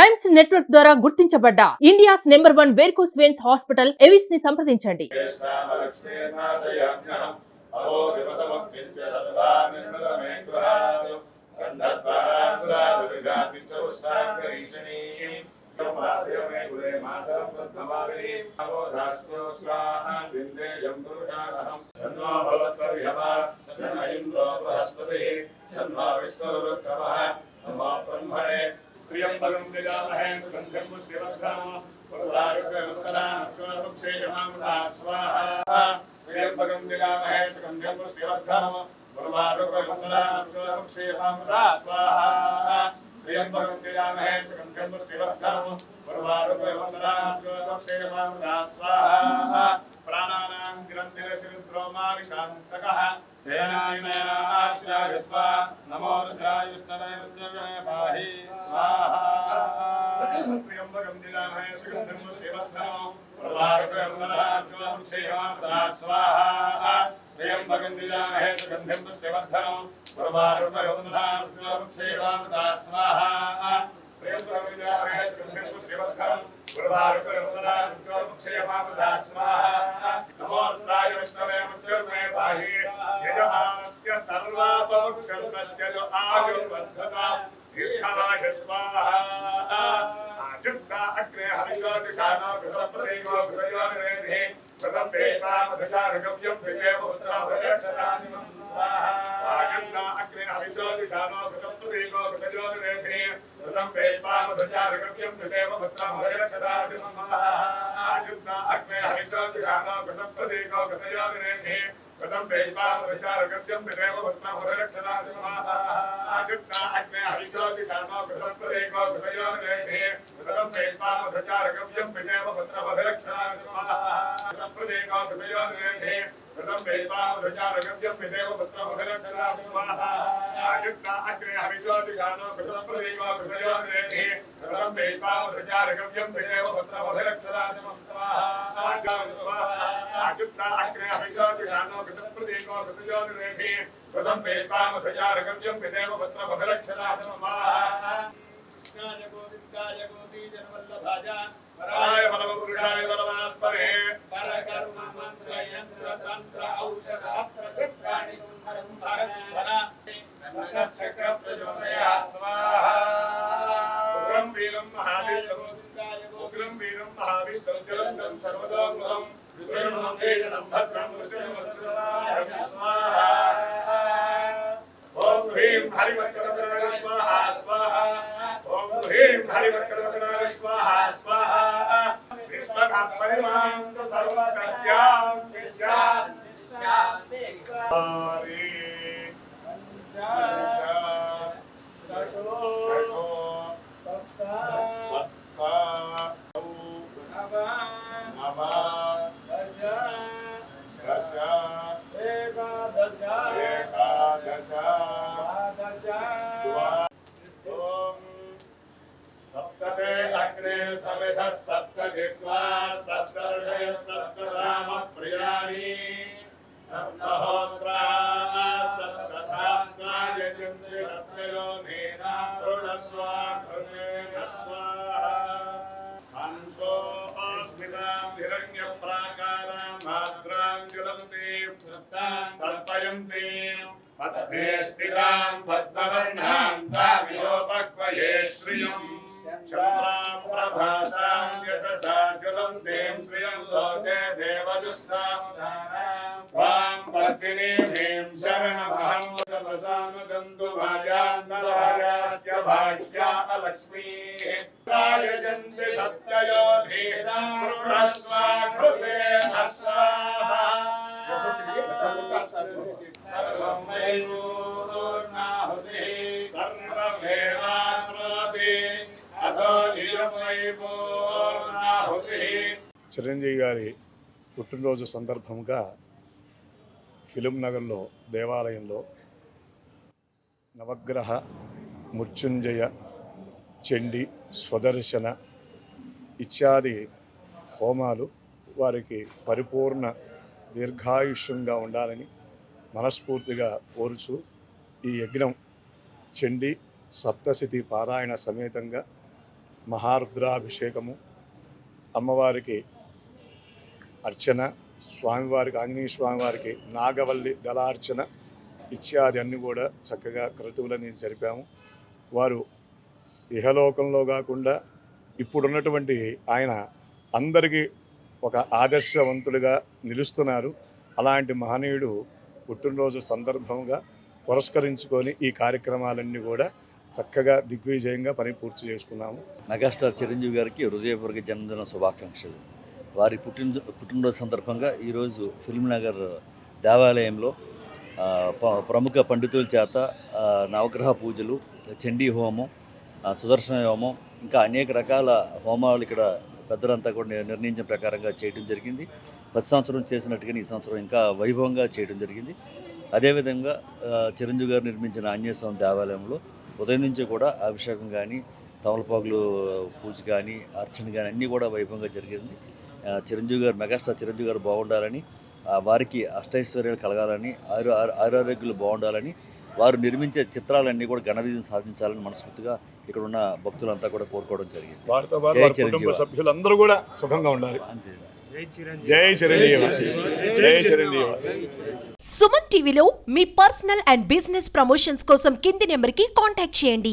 Times network ద్వారా గుర్తించబడ్డ India's number one varicose veins hospital ఎవిస్ని సంప్రదించండి. జ్యేష్ఠామలక్ష్మీనాథయాజ్ఞం అహో దివసమత్యంత్య సదా నిర్మలమే గృహాలు గంధద్వారాంగురాదుర్గాపించరుష్టాంగరీషణీం మే గురే మాతరం పద్మవారిణి నమో దాస్యో స్వాహాన్ విందేయం పురుషారహం షణ్వా భవత్వర్యమా షణ ఇంద్రో బృహస్పతి షణ్వా విష్ణురుర్గవః నమో బ్రహ్మణే ప్రియంబలం విజామహే సుగంధం పుష్టివర్ధనం స్వాహా. ప్రియంబలం విజామహే సుగంధం పుష్టివర్ధనం. స్వాహా ప్రియంబలం విజామహే సుగంధం పుష్టివర్ధనం స్వాహా. ప్రాణానాం గ్రంథిరశిరుద్రోమా విశాంతకః జయనాయ స్వా यजमानस्य सर्वापमुक्षन्तस्य जो आयुर्वर्धता दीर्घवाय स्वाहा। आदित्या अग्रे हरिज्योतिषाणो घृतप्रदेयो घृतयोनिरेधिः घृतं वेतामधुचारगव्यं विजयम् అగ్రే హరిషోదిశానో కృతప్రదేగో కృతయోనిరేధి కృతం పేతామధచారగవ్యం విజేవ ఉత్తరాభయక్షరానిమం స్వాహా ఆయుక్త అగ్నే హరిషోదిశానో కృతప్రదేగో కృతయోనిరేధి కృతం పేతామధచారగవ్యం విజేవ ఉత్తరాభయక్షరానిమం స్వాహా ప్రదేగో కృతయోనిరేధి కృతం పేతామధచారగవ్యం విజేవ ఉత్తరాభయక్షరానిమం స్వాహా ఆయుక్త అగ్నే హరిషోదిశానో కృతప్రదేగో కృతయోనిరేధి కృతం పేతామధచారగవ్యం విజేవ ఉత్తరాభయక్షరానిమం స్వాహా ఆయుక్త అగ్నే హరిషోదిశానో కృతప్రదేగో కృతయోనిరేధి కృతం పేతామధచారగవ్యం విజేవ ఉత్తరాభయక్షరానిమం స్వాహా కృష్ణాయ ఓం హ్రీం హరివక్రవకరాయ స్వాహా స్వాహా ఓం హ్రీం హరివక్రవకరాయ స్వాహా స్వాహా విశ్వకర్మణిమాంత సర్వకస్యాం విశ్వాం सप्तजिह्वा सप्तर्षय सप्तराम प्रियाणि सप्तहोत्रा सप्तधात्मा यजन्ते सप्तयो नीना रुणस्वा कृतेन स्वाहा हंसो अस्मितां हिरण्यप्राकारां माद्रां ज्वलन्तीं तर्पयन्ति पद्मे स्थितां पद्मवर्णां तामियोपक्वये श्रियम् చంద్రాపురభాసాంగసాజ్వలం దేం శ్రియం లోకే దేవజుష్ణాముదానాం వాం చిరంజీవి గారి పుట్టినరోజు సందర్భంగా ఫిలిం నగర్లో దేవాలయంలో నవగ్రహ మృత్యుంజయ చండి స్వదర్శన ఇత్యాది హోమాలు వారికి పరిపూర్ణ దీర్ఘాయుష్యంగా ఉండాలని మనస్ఫూర్తిగా కోరుచు ఈ యజ్ఞం చండి సప్తశతి పారాయణ సమేతంగా మహారుద్రాభిషేకము అమ్మవారికి అర్చన స్వామివారికి ఆంజనేయ స్వామివారికి నాగవల్లి దళార్చన ఇత్యాది అన్ని కూడా చక్కగా క్రతువులని జరిపాము. వారు ఇహలోకంలో కాకుండా ఇప్పుడున్నటువంటి ఆయన అందరికీ ఒక ఆదర్శవంతుడిగా నిలుస్తున్నారు. అలాంటి మహనీయుడు పుట్టినరోజు సందర్భంగా పురస్కరించుకొని ఈ కార్యక్రమాలన్నీ కూడా చక్కగా దిగ్విజయంగా పని పూర్తి చేసుకున్నాము. మెగాస్టార్ చిరంజీవి గారికి హృదయపూర్వక జన్మదిన శుభాకాంక్షలు. వారి పుట్టిన పుట్టినరోజు సందర్భంగా ఈరోజు ఫిల్మ్ నగర్ దేవాలయంలో ప్రముఖ పండితుల చేత నవగ్రహ పూజలు చండీ హోమం సుదర్శన హోమం ఇంకా అనేక రకాల హోమాలు ఇక్కడ పెద్దలంతా కూడా నిర్ణయించిన ప్రకారంగా చేయడం జరిగింది. ప్రతి సంవత్సరం చేసినట్టుగానే ఈ సంవత్సరం ఇంకా వైభవంగా చేయడం జరిగింది. అదేవిధంగా చిరంజీవి గారు నిర్మించిన ఆంజనేయస్వామి దేవాలయంలో ఉదయం నుంచి కూడా అభిషేకం కానీ తమలపాకులు పూజ కానీ అర్చన కానీ అన్నీ కూడా వైభవంగా జరిగింది. చిరంజీవి గారు మెగాస్టార్ చిరంజీవి గారు బాగుండాలని వారికి అష్టైశ్వర్యాలు కలగాలని ఆరు ఆరు- ఆరోగ్యాలు బాగుండాలని వారు నిర్మించే చిత్రాలన్నీ కూడా ఘన విజయం సాధించాలని మనస్ఫూర్తిగా ఇక్కడ ఉన్న భక్తులంతా కూడా కోరుకోవడం జరిగింది. వారితో పాటు జై వారి కుటుంబ చిరంజీవి. సభ్యులందరూ కూడా సుఖంగా ఉండాలి. అంతే. జై చిరంజీవి. జై చిరంజీవి. సుమన్ టీవీలో మీ పర్సనల్ అండ్ బిజినెస్ ప్రమోషన్స్ కోసం కింది నెంబర్కి కాంటాక్ట్ చేయండి.